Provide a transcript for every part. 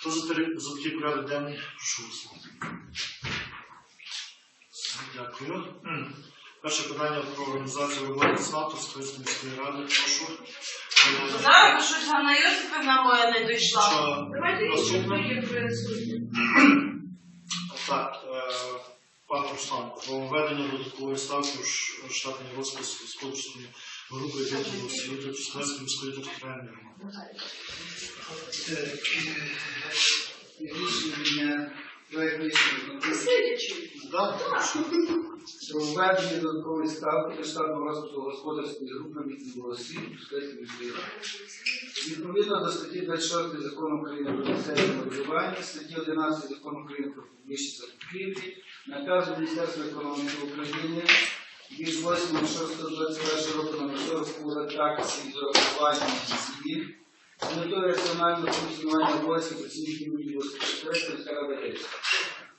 Хто за такий порядок денний? Прошу голосувати. Дякую. Перше питання про організацію роботи ЦНАПу Стрийської міської ради. Прошу. Зараз бо щось Ганна Йосипівна моя не дійшла. що Давайте наступне? її присутні. Так, е, пан Руслан, про введення додаткової ставки в ш- штатний розпис господарської групи освіти Трускавецької міської територіальної громади. Рішення проект рішення Да? про введення додаткової ставки для штатного розпису господарської групи відділу освіти Трускавецької міської ради. Відповідно до статті 26 закону України про місцеве самоврядування, статті 11 закону України про публічні закупівлі, наказу Міністерства економіки України від 8.6.21 року номер 40 у редакції з урахуванням змін з метою раціонального функціонування обов'язків працівників секретаря міська рада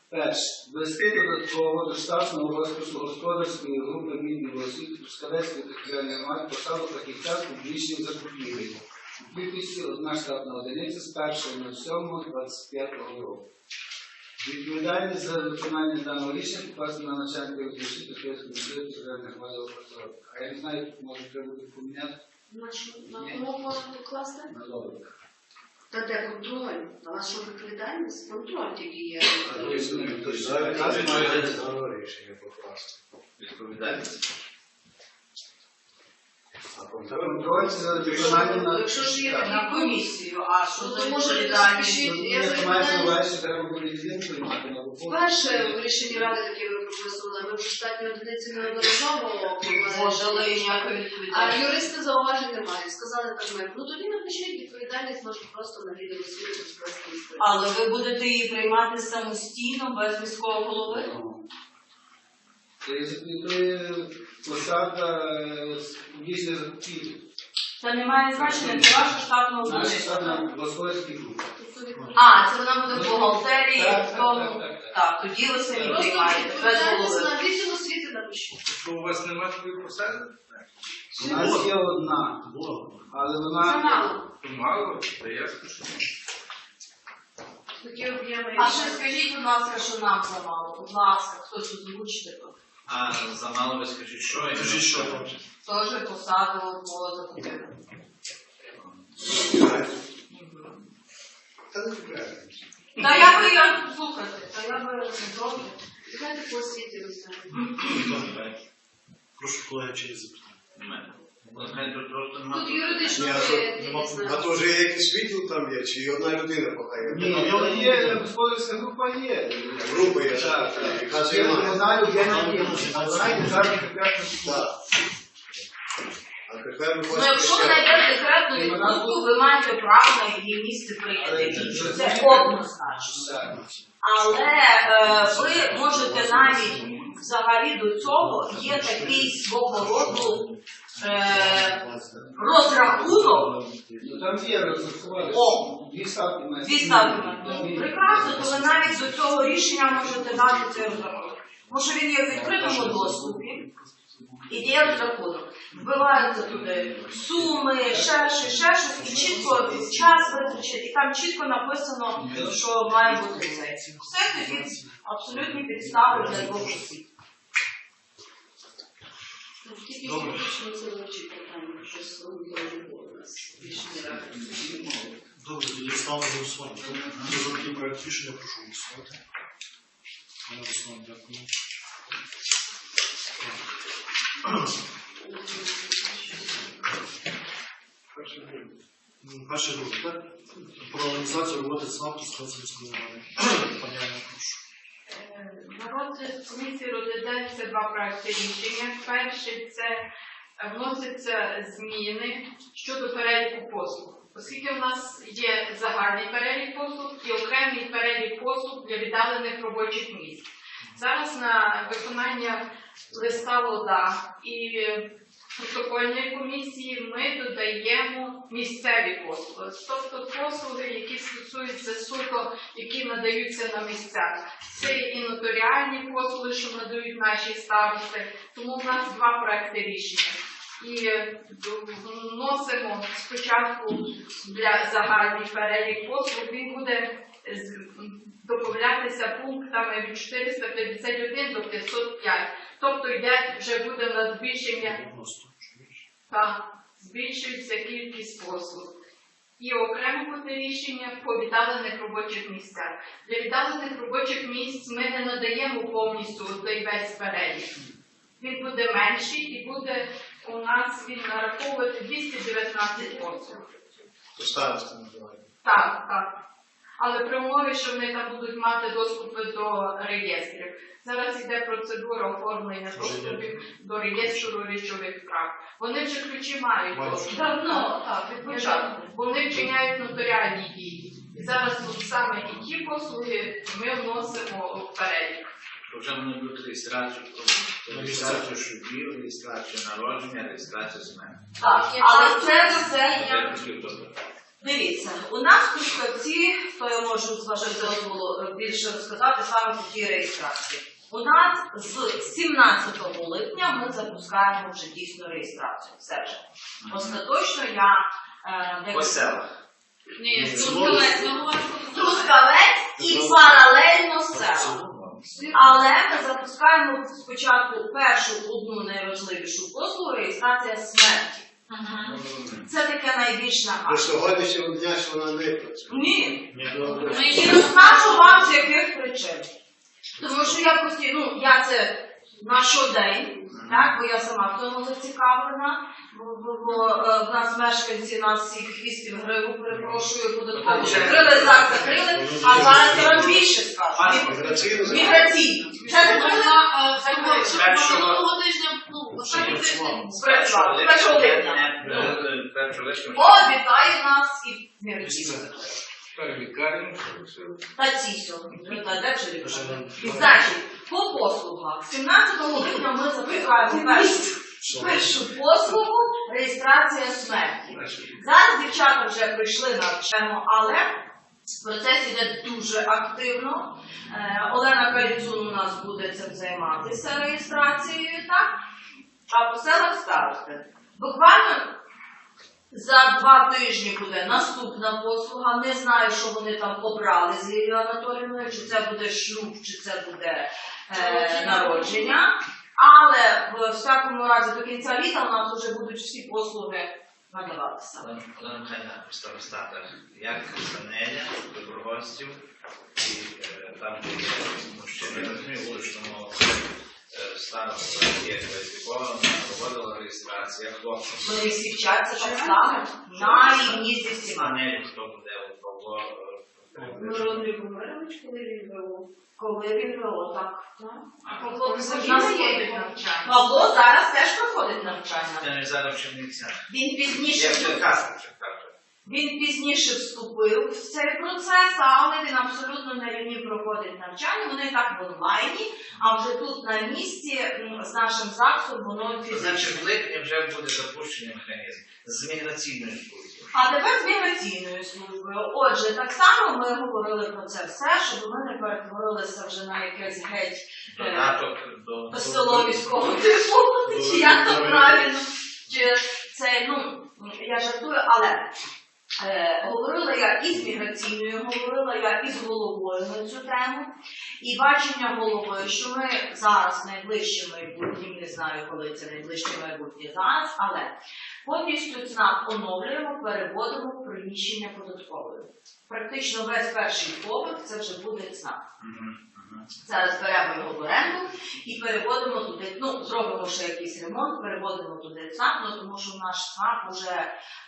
Перше. Ввести додатково до штатного розпису господарської групи відділу освіти Трускавецької територіальної громади посаду фахівця з публічних закупівель. У кількості одна штатна одиниця з 1.07.25 року. Відповідальність за виконання даного рішення покласти на начальника освіти Трускавецької міської територіальної громади Опрацьовки. А я не знаю, тут може треба буде поміняти На що- на кого можна покласти? на добре. Та де контроль? А у що відповідальність? Контроль тільки є. рішення покласти. Відповідальність. А контроль Контроль за виконанням на Якщо ж є На комісію, а що Ну, то може відповідальність? Ну, Я я маю на увазі, треба буде він приймати на роботу. Перше в рішенні ради, яке ви прописували, ми вже штатні одиниці неодноразово ніякої А юристи зауважень немає. Сказали так ми. Ну тоді напишіть відповідальність може просто на відео освіти Але ви будете її приймати самостійно, без міського голови? Це є посада е, з. Це не має значення, це ваша штатна Наша штатна господарський група. А, це вона буде в бухгалтерії, Так, в так, тому. так, тоді ви самі приймаєте, без голови. на відділ освіти напишіть. Що у вас немає такої посади? У нас є одна, але Це мало. Мало, та я скажу. Такі об'єми. А ще скажіть, будь ласка, що нам замало. Будь ласка, хтось озвучите тут. А замало ви скажіть, що я Кажіть, що там. Теж посаду по закупівлю. Та не правильно. Та я би я слухати, та я би не. Давайте по освіті розглянемо. Прошу колеги через запитання. У просто Тут юридично а ви що, не А то вже якийсь відділ там є, чи одна людина поки є? Ні, вона є, господарська група є. Група є, Так, так, так. яка Є, займає. Є, а є державний. Так. Ну, якщо ви знайдете декретну відпустку, ви маєте право на її місце прийняти. Це- Це однозначно. Але е, ви можете навіть взагалі до цього є такий свого роду е, розрахунок. Ну там є розрахунок. О! Дві ставки на Ну, прекрасно, то ви навіть до цього рішення можете дати цей розрахунок. Тому що він є в відкритому доступі і є розрахунок. Вбиваються туди суми, ще щось, ще щось, і чітко час витрачити, і там чітко написано, що має бути це. Все тоді абсолютні підстави для двох осіб. Тільки Добре. юридично це вивчить питання, що сьогодні у нас рішення ради. Добре, тоді ставимо голосування. За такий проект рішення, прошу голосувати. Пане Руслан, дякую. М, Перше друге, так? Про організацію роботи ЦНАПу з Хацинської ради. Пані прошу. На розгляд комісії розглядається два проекти рішення. Перший це е, вносяться зміни щодо переліку послуг. Оскільки в нас є загальний перелік послуг і окремий перелік послуг для віддалених робочих місць. Зараз на виконання листа ЛОДА і протокольної комісії ми додаємо місцеві послуги, тобто послуги, які стосуються суто, які надаються на місцях. Це і нотаріальні послуги, що надають наші старости. Тому в нас два проекти рішення. І вносимо спочатку для загальний перелік послуг. Він буде додатися пунктами від 451 до 505. Тобто йде вже буде на збільшення 90. та збільшується кількість послуг. І окремо буде рішення по віддалених робочих місцях. Для віддалених робочих місць ми не надаємо повністю той весь перелік. Він буде менший і буде у нас він нараховувати 219 послуг. То старости. Так, так. Але при умові, що вони там будуть мати доступи до реєстрів. Зараз йде процедура оформлення доступів до реєстру речових прав. Вони вже ключі мають доступ. Давно, так, від початку. Вони вчиняють нотаріальні дії. І зараз тут саме і ті послуги ми вносимо в перелік. Вже вони будуть реєстрацію, реєстрацію шлюбів, реєстрацію народження, реєстрацію смерті. Так, але це все Я. Дивіться, у нас в Кускавці, то я можу з вашого дозволу е, більше розказати саме по тій реєстрації. У нас з 17 липня ми запускаємо вже дійсно реєстрацію. Все вже. Остаточно я е. Ні, Ну, Трускавець, про Трускавець і паралельно села. Але ми запускаємо спочатку першу одну найважливішу послугу реєстрація смерті. Це таке найбільш До нагадує. сьогоднішнього дня ж вона не працює. Ні, Ні. Добре. І розкажу вам з яких причин. Тому що я постійно, ну, я це на щодень, так, бо я сама в тому зацікавлена, бо, бо, бо е, в нас мешканці нас всіх хвістів гриву, перепрошую, податково закрили, так, закрили, а зараз я вам більше скажу. Міграційну закрили. Міграційно. Це закрили Першого Минулого тижня, Першого липня. О, вітає нас і. Та. Та не- І значить, по послугах. 17 липня ми запускаємо першу, першу послугу реєстрація смерті. Зараз дівчата вже прийшли на вчено, але процес іде дуже активно. Е, Олена Каліцун у нас буде цим займатися реєстрацією, так? А по селах старости. Буквально за два тижні буде наступна послуга. Не знаю, що вони там обрали з Лілією Анатоліївною, чи це буде шлюб, чи це буде е, народження. Але в всякому разі до кінця літа у нас вже будуть всі послуги надаватися. Олена Михайлівна, старостата, як Санеля, добровольців, і е, там, де є мужчини, я розумію, вуличному е, староста є кваліфікована, проводила реєстрація так само на рівні зі всіма. Санелі, хто буде у Павло, е, Мирослав коли він? Коли так. А Павло Високий є. навчання. Павло зараз теж проходить навчання. Це не зараз в Чернівцях. Він Я пізніше в Черкасах Черкасах. Він пізніше вступив в цей процес, але він абсолютно на рівні проходить навчання. Вони так в онлайні, а вже тут на місці з нашим ЗАГСом воно фізично. Значить, в липні вже буде запущений механізм з міграційною службою. А тепер з міграційною службою. Отже, так само ми говорили про це все, щоб ми не перетворилися вже на якесь геть е, до село військового типу, чи як то правильно, чи це, ну, я жартую, але говорила я і з міграційною, говорила я і з головою на цю тему, і бачення голови, що ми зараз найближче майбутнє, не знаю, коли це найближче майбутнє зараз, але повністю ЦНАП оновлюємо, переводимо в приміщення податкової. Практично весь перший поверх це вже буде ЦНАП. Зараз беремо його в оренду і переводимо туди. Ну, зробимо ще якийсь ремонт, переводимо туди ЦНАП, ну, тому що наш ЦНАП вже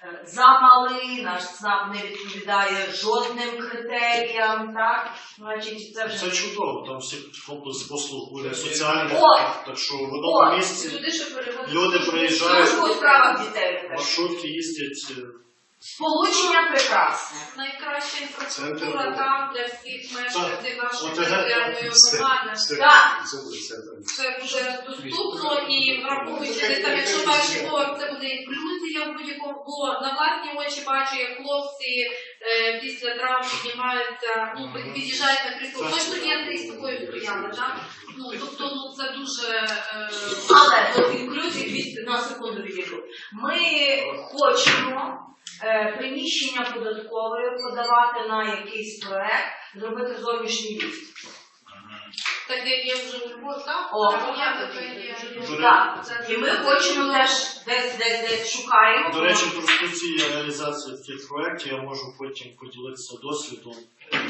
е, замалий, наш ЦНАП не відповідає жодним критеріям, так? Значить, це вже Це чудово, там всі фокус послуг буде соціальних, От! так що в одному місці Туди, що переводити. люди приїжджають, у справах дітей. теж. маршрутки їздять. е, Сполучення прекрасне. Найкраща інфраструктура там для всіх мешканців нашої територіальної це- громади. Так. це буде вже доступно і враховуючи десь там, якщо перший поверх, це буде інклюзія в будь-якому, бо на власні очі бачу, як хлопці після травм піднімаються, ну, під'їжджають на крісло. Ми студенти із тобою стояли, так? Ну, тобто, ну, це дуже... Е, Але до інклюзії на секунду відійду. Ми хочемо е, приміщення податкової подавати на якийсь проект, зробити зовнішній ліст. Так як є вже. Я вже- є. вже- Так. І ми хочемо теж десь десь десь шукаємо. До речі, в перспективі реалізації таких проєктів я можу потім поділитися досвідом.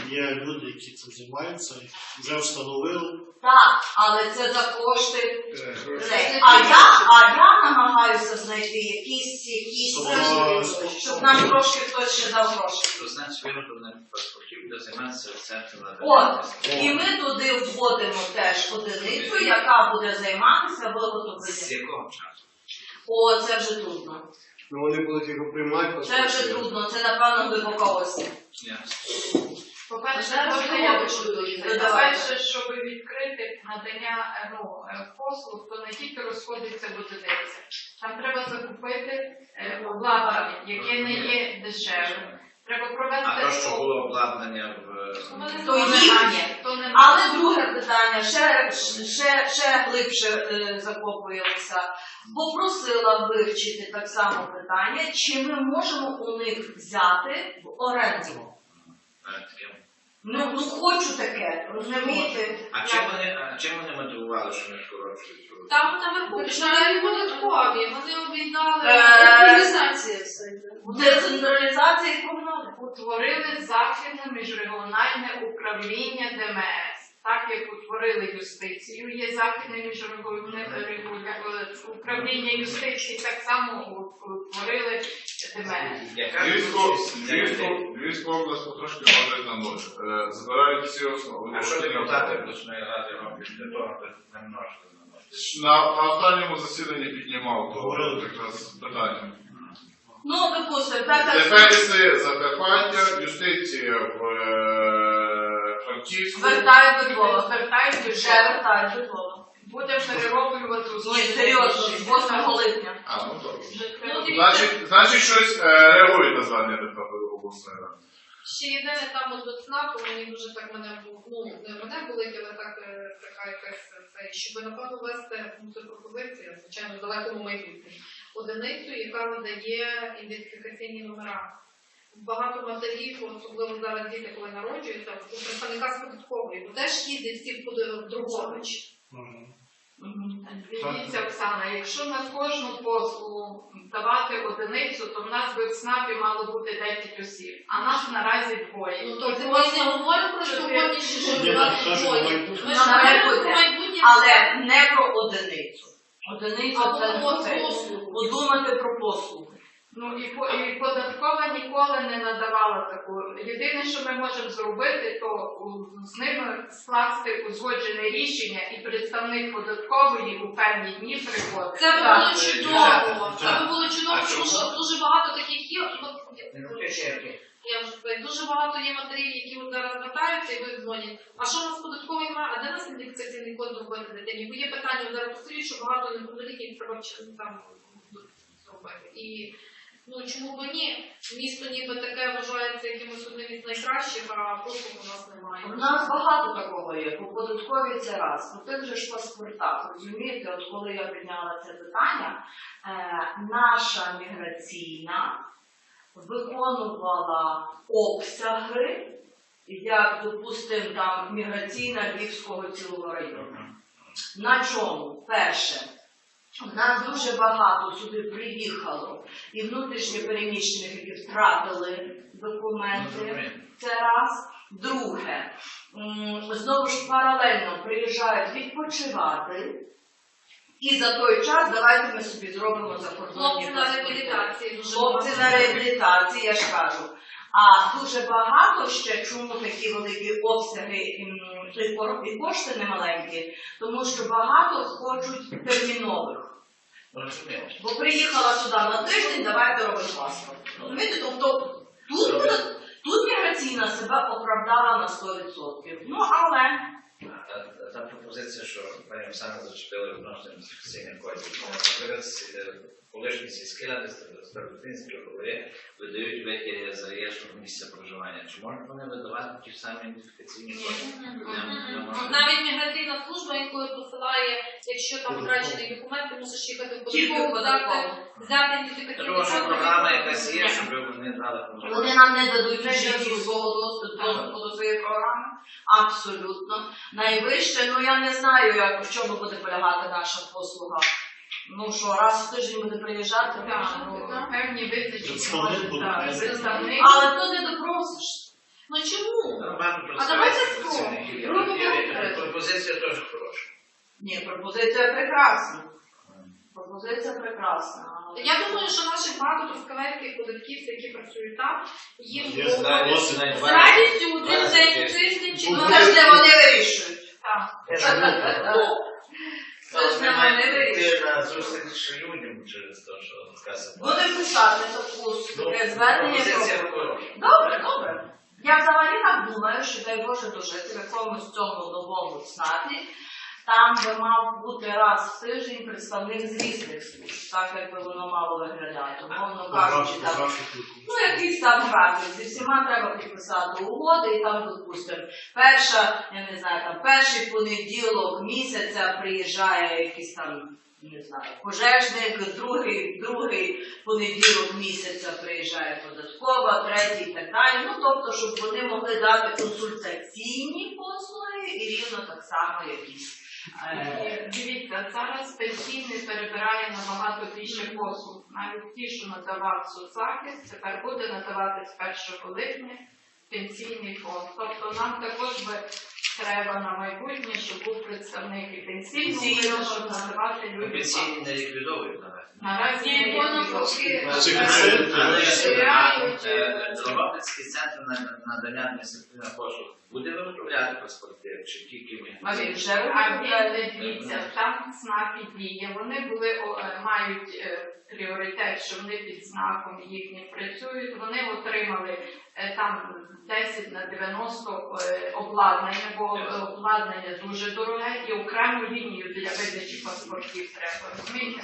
Є люди, які цим займаються, і вже встановили. Так, але це за кошти Е, А я, а я намагаюся знайти якісь, якісь, Тобто, щоб нам трошки хтось ще дав гроші. То значить вироблених паспортів буде займатися центр От, і ми туди вводимо теж одиницю, яка буде займатися З виготовленням. якого часу? О, це вже трудно. Ну вони будуть його приймати. Це вже трудно, це напевно глибока осінь. По-перше, доїхати. По-перше, щоб відкрити надання е, ну, е, послуг, то не тільки розходиться в одиниці. Там треба закупити е, обладнання, яке не є дешевим. Треба провести А то, що було обладнання в То їхнє. то не Але друге питання, ще, ще, ще глибше е, закопуємося. Попросила вивчити так само питання, чи ми можемо у них взяти в оренду. е. Ну, ну хочу таке, розумієте? А чим вони, а чим вони мотивували, що не скорочують? цю- Там там починають податкові, вони об'єднали Е, організація все і комунальна. утворили західне міжрегіональне управління ДМС. Так як утворили юстицію, є західне міжрегіональне регуля- управління юстиції, так само утворили. Яка Львівську, область потрошки ходить на нуль. Е, Забирають всі основи. А що депутати обласної ради роблять для того, аби не множити на ноль? На, останньому засіданні піднімав то Говорили. якраз питання. Ну, допустимо, так як Дефенси Закарпаття, юстиція в Франківську. звертають до Львова. Звертаються Вже вже до Львова. буде перероблювати Ні, серйозно, з 8 липня. А, ну добре. Ну, Значить, значить щось е, реагує на звернення депутатів обласної ради. Ще єдине там от до ЦНАПу, мені дуже так мене бу- ну не мене болить, але так е, така якась це, щоб напевно вести ну, це пропозиція, звичайно, в далекому майбутньому. Одиницю, яка надає ідентифікаційні номера. Багато матерів, особливо зараз діти, коли народжуються, у представника з податкової, бо теж їздять всі в Другобич. Мгм. Дивіться, Оксана, якщо на кожну послугу давати одиницю, то в нас би в СНАПі мало бути 10 осіб, а нас наразі двоє. Ну то ми не говоримо про сьогоднішнє, що Ні, два двоє. Ми ж говоримо про майбутнє. Але не про одиницю. Одиниця це не те. Подумати про послугу. Ну і, і податкова ніколи не надавала таку. Єдине, що ми можемо зробити, то з ними скласти узгоджене рішення, і представник податкової у певні дні приходить. Це би було чудово. Це би було чудово, тому що дуже багато таких є. Ну, Ну? Я вже дуже багато є матерів, які от зараз звертаються і ви дзвонять. А що у нас податковий має? А де нас ідентифікаційний код робити дитині? Бо є питання зараз посилі, що багато неповнолітніх треба вчити там зробити. І ну чому б ні? Місто ніби таке вважається якимось одним із найкращих, а послуг у нас немає. У нас багато такого є. По податковій це раз. По тих же ж паспортах. Розумієте, от коли я підняла це питання, е, наша міграційна виконувала обсяги, як, допустимо, там міграційна Львівського цілого району. На чому? Перше, нас дуже багато сюди приїхало і внутрішньо переміщених, які втратили документи. Це раз. Друге, знову ж паралельно приїжджають відпочивати. І за той час давайте ми собі зробимо закордонні Хлопці на паспорти. реабілітації дуже Хлопці на реабілітації, я ж кажу. А дуже багато ще чому такі великі обсяги і і кошти немаленькі, тому що багато хочуть термінових. Ну. Бо приїхала сюди на тиждень, давайте робити паспорт. Розумієте, тобто тут, тут міграційна себе оправдала на 100%. Ну але Та, та пропозиція, що пані Оксана зачепила відносно ідентифікаційних кодів. Е, колишні сільські ради старостинські голови видають витяги за реєстром місця проживання. Чи можуть вони видавати ті ж самі ідентифікаційні коди? Навіть міграційна служба інколи посилає, якщо там втрачений документ, ти мусиш їхати в податкову, взяти, ідентифікаційний думаю, що програма якась є, щоб вони дали Вони нам не дадуть в житті свого доступу доступу до своєї програми. Абсолютно. Найвище, ну я не знаю, як в чому буде полягати наша послуга. Ну що, раз в тиждень буде приїжджати, ну, Так, певні визначені Представник може, буде, так, представник. але то не допросиш. Ну чому? А давайте спробуємо. Пропозиція теж хороша. Ні, пропозиція прекрасна. Пропозиція прекрасна. Я думаю, що наших багато трускавецьких податківців, які працюють там, їм Є було Знаю, досить. з радістю один день у тиждень чи Ну, Ну два це вони вирішують. Так. Це ж не вони вирішують. Ти на зустріч людям через те, що така. Буде писати таку звернення. Добре, добре. Я взагалі так думаю, що дай Боже дожити в якомусь цьому новому ЦНАПі. Там би мав бути раз в тиждень представник з різних служб, так якби воно мало виглядати. Умовно кажучи, там. Ну, якийсь там графік, зі всіма треба підписати угоди, і там, допустимо, перша, я не знаю, там перший понеділок місяця приїжджає якийсь там, не знаю, пожежник, другий, другий понеділок місяця приїжджає податкова, третій і так далі. Ну, тобто, щоб вони могли дати консультаційні послуги і рівно так само якісь. Е, Дивіться, зараз пенсійний перебирає набагато більше послуг. Навіть ті, що надавав соцзахист, тепер буде надавати з 1 липня пенсійний фонд. Тобто нам також би треба на майбутнє, щоб був представник і пенсійного щоб надавати Ну. Пенсійні не ліквідовують навіть. Наразі не воно поки- Але концерт, Розширяють Дрогобицький центр на- надання адміністративних послуг буде виготовляти паспорти, чи тільки ми? А він вже виглядає. дивіться, там ЦНАПі діє. Вони були е, мають е, пріоритет, що вони під знаком їхніх працюють. Вони отримали е, там 10 на 90 е, обладнання, бо е, обладнання дуже дороге і окрему лінію для видачі паспортів треба. Розумієте?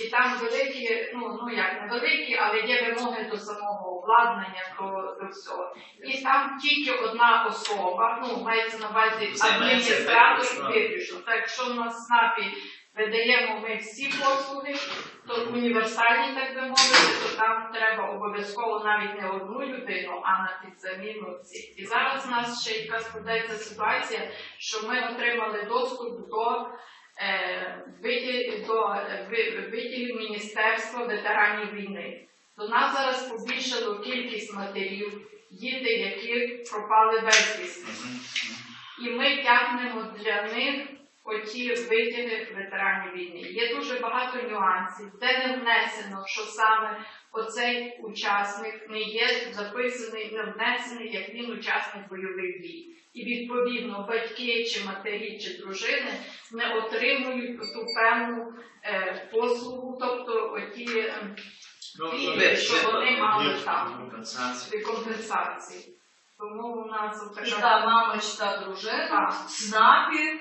І там великі, ну ну як не великі, але є вимоги до самого обладнання, до, до всього. І там тільки одна особа, ну мається на увазі Займається адміністратор виключно. Так якщо у нас в СНАПі видаємо ми всі послуги, то універсальні, так би мовити, то там треба обов'язково навіть не одну людину, а на підзаміну всіх. І зараз у нас ще яка складається ситуація, що ми отримали доступ до. е, до е, виділів Міністерства ветеранів війни. До нас зараз побільшало кількість матерів, діти, які пропали безвісти. І ми тягнемо для них оті виділи ветеранів війни. Є дуже багато нюансів, де не внесено, що саме оцей учасник не є записаний, не внесений, як він учасник бойових дій. І відповідно батьки чи матері чи дружини не отримують ту певну е, послугу, тобто оті е, Ну, пільги, що ви- вони мали Є там компенсації. компенсації. Тому у нас от І така та мама чи та дружина Так. в СНАПі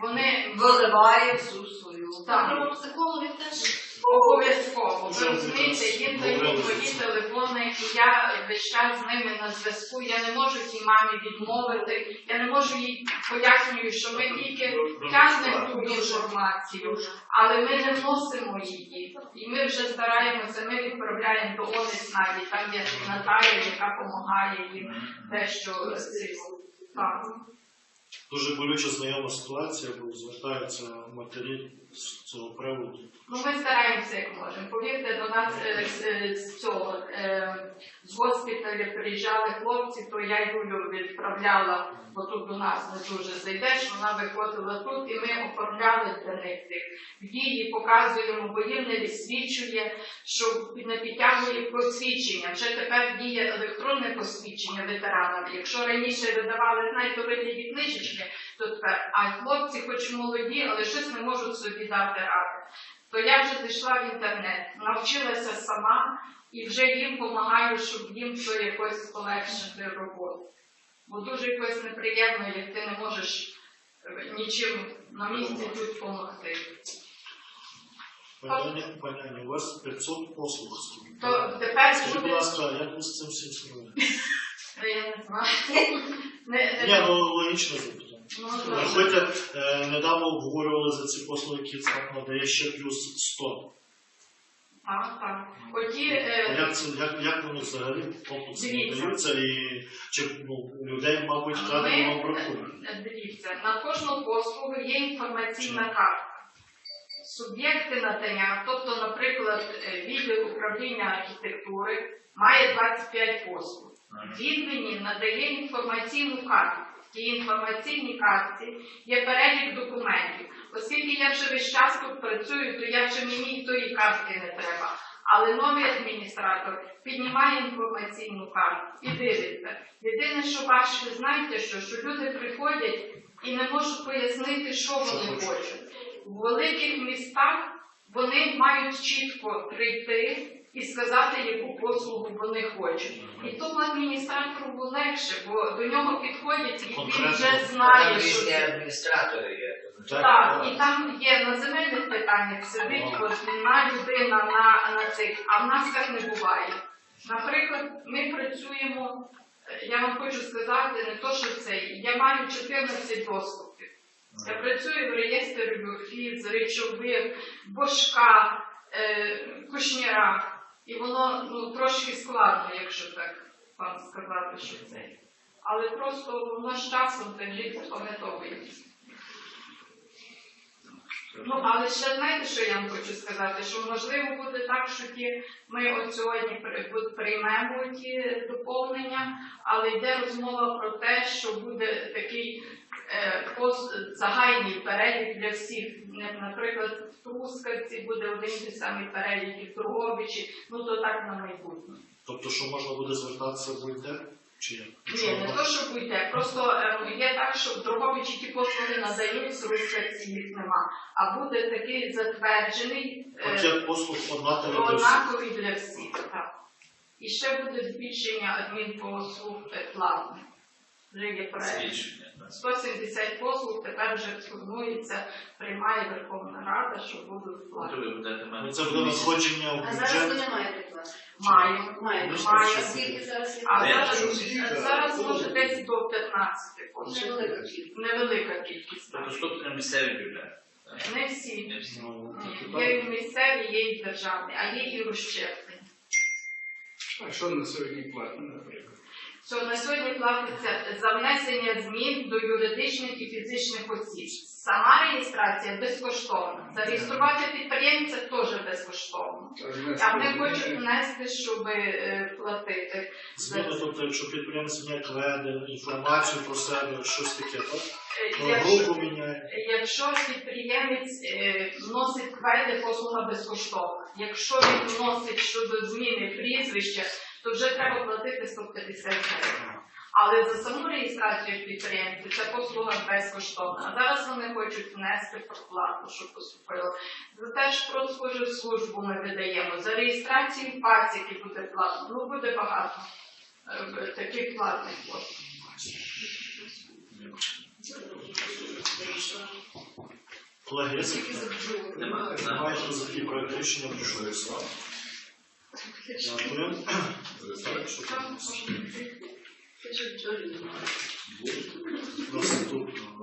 вони виливає всю свою. Так. Треба психологів теж. Обов'язково. Ви розумієте, їм дають свої телефони, і я весь час з ними на зв'язку. Я не можу тій мамі відмовити. Я не можу їй пояснюю, що ми тільки тягнемо ту інформацію, але ми не вносимо її. І ми вже стараємося, ми відправляємо до ОНИС навіть, там є Наталя, яка допомагає їм дещо так. Дуже болюча знайома ситуація, бо звертаються матері з цього приводу. Ну, ми стараємося як можемо. Повірте, до нас е, з, е, з цього е, з госпіталю приїжджали хлопці, то я Юлю відправляла, бо тут до нас не дуже зайдеш. Вона виходила тут, і ми оформляли для них цих дії, показуємо, бо їм не відсвічує, що не підтягує посвідчення. Вже тепер діє електронне посвідчення ветеранам. Якщо раніше видавали, знаєте, вигляді книжечки, тепер, а хлопці, хоч молоді, але щось не можуть собі дати ради. То я вже зайшла в інтернет, навчилася сама і вже їм допомагаю, щоб їм то якось полегшити роботу. Бо дуже якось неприємно, як ти не можеш е, нічим на місці тут допомогти. Питання, питання. У вас 500 послуг. То тепер Скажіть, будь ласка, як ви з цим всім я не знаю. Не, Ні, не, ну ну, Виходьте, е, недавно обговорювали за ці послуги, які ЦНАП надає ще плюс 100. так, так. Оті, е, Як, це, як, як вони взагалі комплексно Дивіться. надаються і чи ну, людей, мабуть, кадрів вам бракує? Е, Дивіться, на кожну послугу є інформаційна картка. Суб'єкти надання, тобто, наприклад, е, відділ управління архітектури має 25 послуг. Він мені надає інформаційну картку. В тій інформаційній картці є перелік документів. Оскільки я вже весь час тут працюю, то я вже мені і тої картки не треба. Але новий адміністратор піднімає інформаційну картку і дивиться. Єдине, що бачите, знаєте, що, що люди приходять і не можуть пояснити, що вони хочуть. В великих містах вони мають чітко прийти і сказати, яку послугу вони хочуть. І тому адміністратору легше, бо до нього підходять і він вже знає, що це. адміністратори є. Так, і там є на земельних питаннях сидить одна людина на, на цих, а в нас так не буває. Наприклад, ми працюємо, е, я вам хочу сказати, не то, що це, я маю 14 доступів. Я працюю в реєстрі біофіз, речових, бошка, е, кушніра, і воно ну, трошки складно, якщо так вам сказати, що це. Але просто воно з часом так літ запам'ятовується. Ну, але ще знаєте, що я вам хочу сказати? Що можливо буде так, що ті ми от сьогодні приймемо ті доповнення, але йде розмова про те, що буде такий е, загальний перелік для всіх. Наприклад, в Трускавці буде один і самий перелік, і в Торговичі, ну то так на майбутнє. Тобто, що можна буде звертатися будь-де? Чи як? Ні, не то, що буде, просто е, є так, що в Дрогобичі ті послуги надають, в Трускавці їх нема. А буде такий затверджений. е, Пакет послуг однаковий для всіх. Для всіх, так. І ще буде збільшення адмінпослуг е, платних. Вже є. Так. 170 послуг тепер вже формується, приймає Верховна Рада, що будуть Ну, мати Ну, Це буде надходження в А зараз ви бюджет. не маєте класу. Ну, Маю. що? Скільки зараз є? А зараз, зараз може десь до 15 послуг. Невелика кількість. Невелика кількість. Тобто доступний на місцевий бюджет. Не всі. Не всі. Ну, Є і місцеві, є і державні, а є і розщеплені. А що на сьогодні платно, наприклад? Що на сьогодні платиться за внесення змін до юридичних і фізичних осіб. Сама реєстрація безкоштовна. Зареєструвати підприємця теж безкоштовно. А вони хочуть внести, щоб е, платити. Зміни, тобто, якщо підприємець міняє кведи, інформацію про себе, щось таке, так? Е, Ну, Якщо, Групу міняє. якщо підприємець е, вносить кведи, послуга безкоштовна. Якщо він вносить щодо зміни прізвища, то вже треба платити 150 гривень. Але за саму реєстрацію підприємців ця послуга безкоштовна. А зараз вони хочуть внести проплату, що поступило. За те ж Продспоживслужбу ми видаємо. За реєстрацію пасіки буде платно. Ну буде багато е, таких платних послуг. Колеги. Немає за такий проект рішення прошу голосувати. Good afternoon.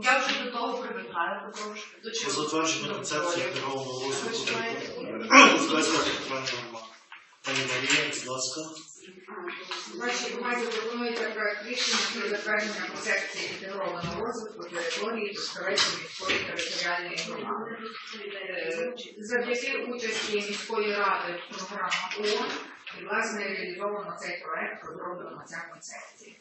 Я уже готова времена, потому что... Затваряш на концепцията на ново ново, за което е това е нормално. Пани Мария Изласка. Вашій увазі пропонується проект рішення про затвердження концепції інтегрованого розвитку території Трускавецької міської територіальної громади. Е, Завдяки участі міської ради в програмах ООН і власне реалізовано цей проект, розроблена ця концепція.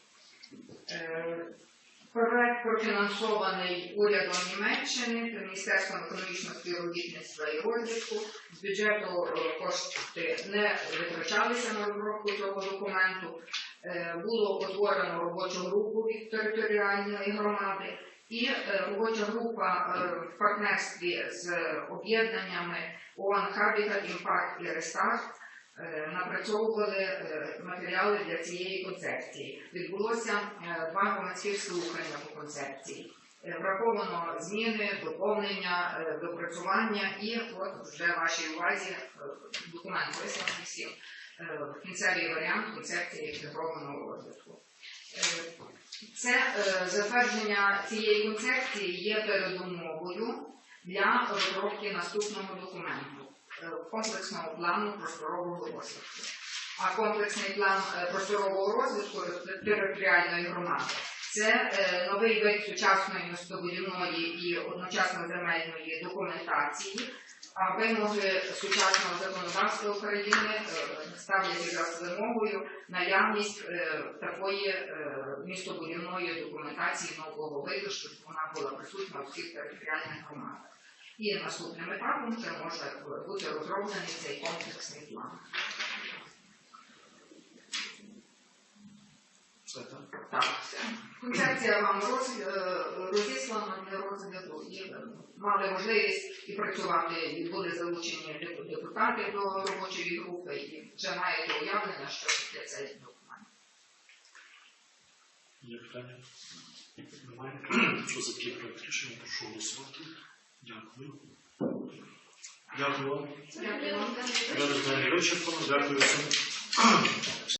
Проект профінансований урядом Німеччини, Міністерством економічного співробітництва і розвитку. З бюджету е, кошти не витрачалися на розробку цього документу. Е, Було утворено робочу групу від територіальної громади, і е, робоча група в партнерстві з об'єднаннями ООН Habitat, Impact і Restart напрацьовували е, матеріали для цієї концепції. Відбулося е, два громадських слухання по концепції. Е, Враховано зміни, доповнення, е, допрацювання і от вже вашій увазі е, документ висланий всім. Е, Кінцевий варіант концепції інтегрованого розвитку. Е, Це е, затвердження цієї концепції є передумовою для розробки наступного документу е, комплексного плану просторового розвитку. А комплексний план е, просторового розвитку територіальної громади це е, новий вид сучасної містобудівної і одночасно земельної документації. А вимоги сучасного законодавства України е, ставлять якраз вимогою наявність е, такої е, містобудівної документації нового виду, щоб вона була присутня у всіх територіальних громадах. І наступним етапом вже може бути розроблений цей комплексний план. Так? Все. Концепція вам роз- е, розіслана для розгляду і е, мали можливість і працювати, і були залучені депутати до робочої групи, і вже маєте уявлення, що для цей документ. Є питання? Немає? Що за проект рішення? Прошу голосувати. Дякую. Дякую вам. Дякую. Дякую. Дякую всім.